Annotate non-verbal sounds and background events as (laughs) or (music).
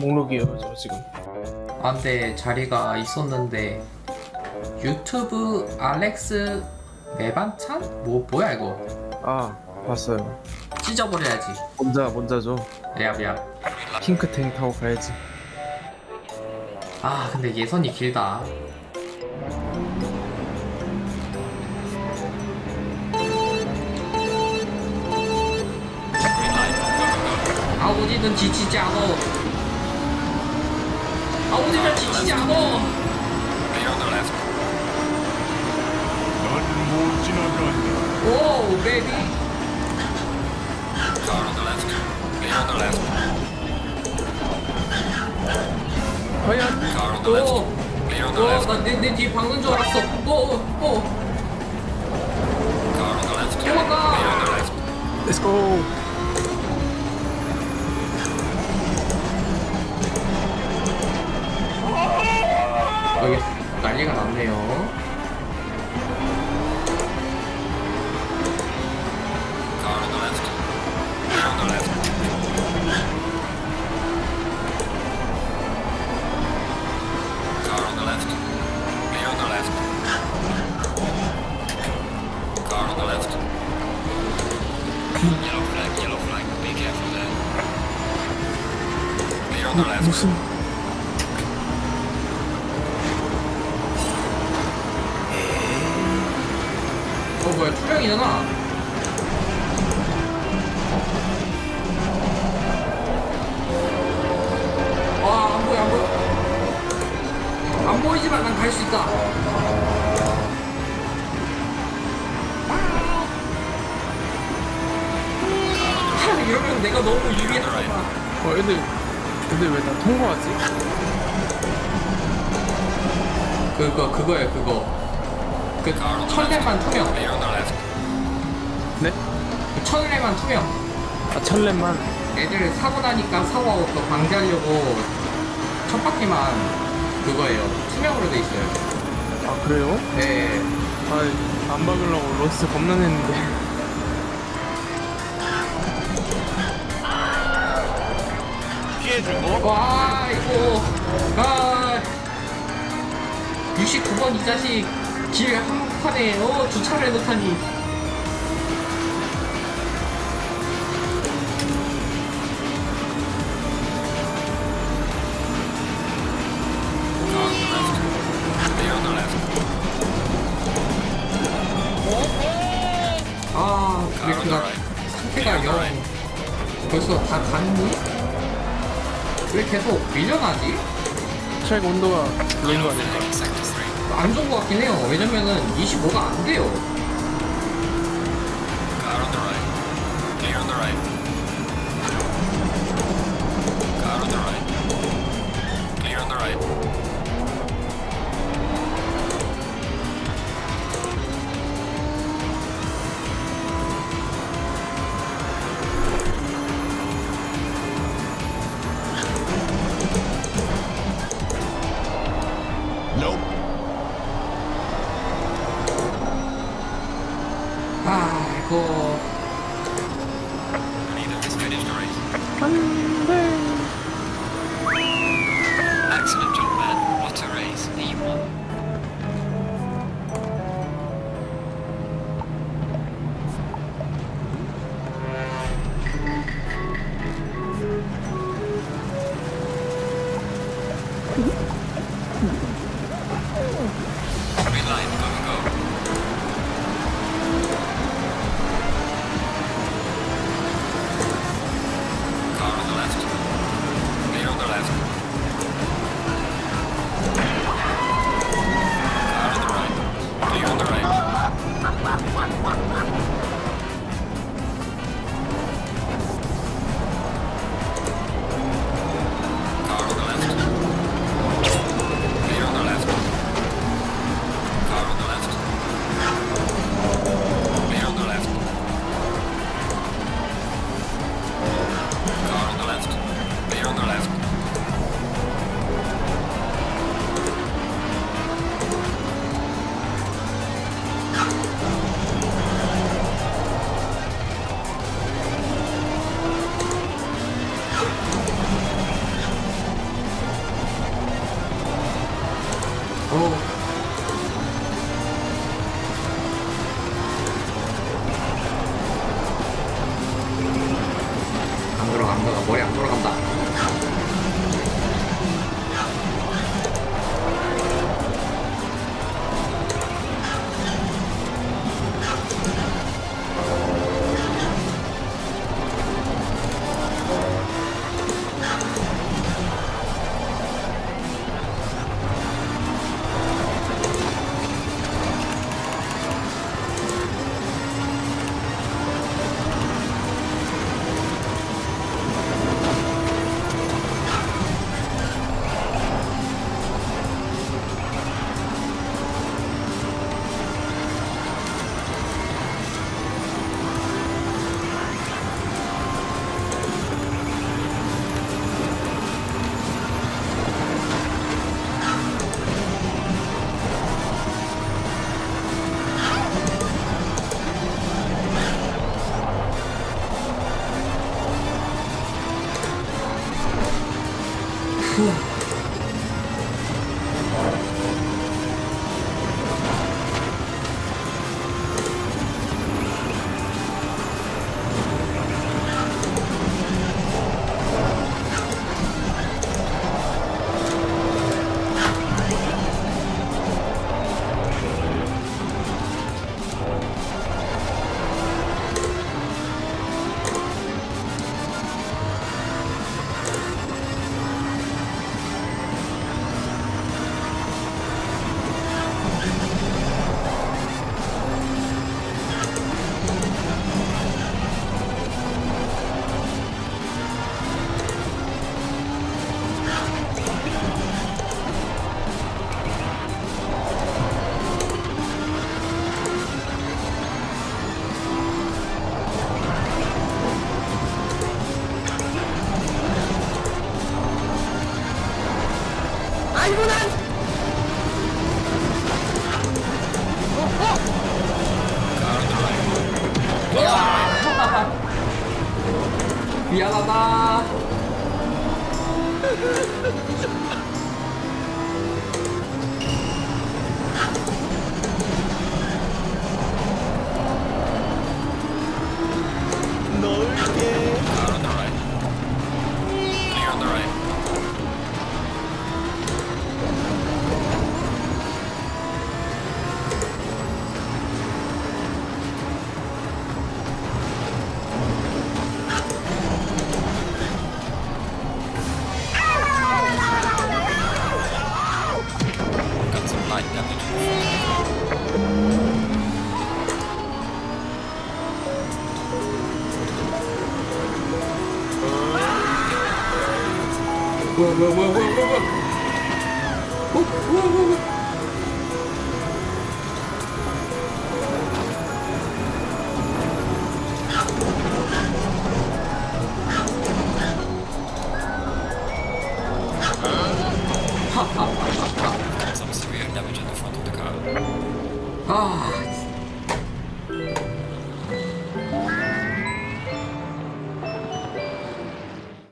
목록이에요 저 지금. 아 근데 자리가 있었는데 유튜브 알렉스 매반찬? 뭐 뭐야 이거? 아 봤어요. 찢어버려야지. 먼저 먼저죠 야 야. 핑크탱 타고 가야지. 아 근데 예선이 길다. 아 어디든 지치지 않어 아 어디든 지치지 않어 넌못 지나간다. 오 베이비 과연? 오 오 나내 뒤에 박는 줄 알았어. 오 오 도망가. 렛츠 난리가 났네요. 무슨 뭐야 투명이잖아. 와안 보여 안 보여. 안 보이지만 난 갈 수 있다. 하, 이러면 내가 너무 유리하다 어 애들 애들 왜다 통과하지? 그거 그거야 그거 그 천렙만 투명. 네? 천렙만 투명. 아 천렙만? 애들 사고 나니까 사고 또 방지하려고 첫 바퀴만 그거예요. 투명으로 돼 있어요. 아 그래요? 네. 아 안 박으려고 로스 겁나 냈는데. 와 이거. 아. 69번 이 자식 길 한복판에 어 주차를 해놓다니 아 브레이크가 상태가 영 벌써 다 갔니? 왜 계속 밀려나지? 트랙 온도가 그런 거 아닐까? 안 좋은 것 같긴 해요. 왜냐면은 25가 안 돼요. 안 돌아간다 머리 안 돌아간다. 미안하다. (laughs) 넓게. Воу-воу-воу-воу-воу-воу.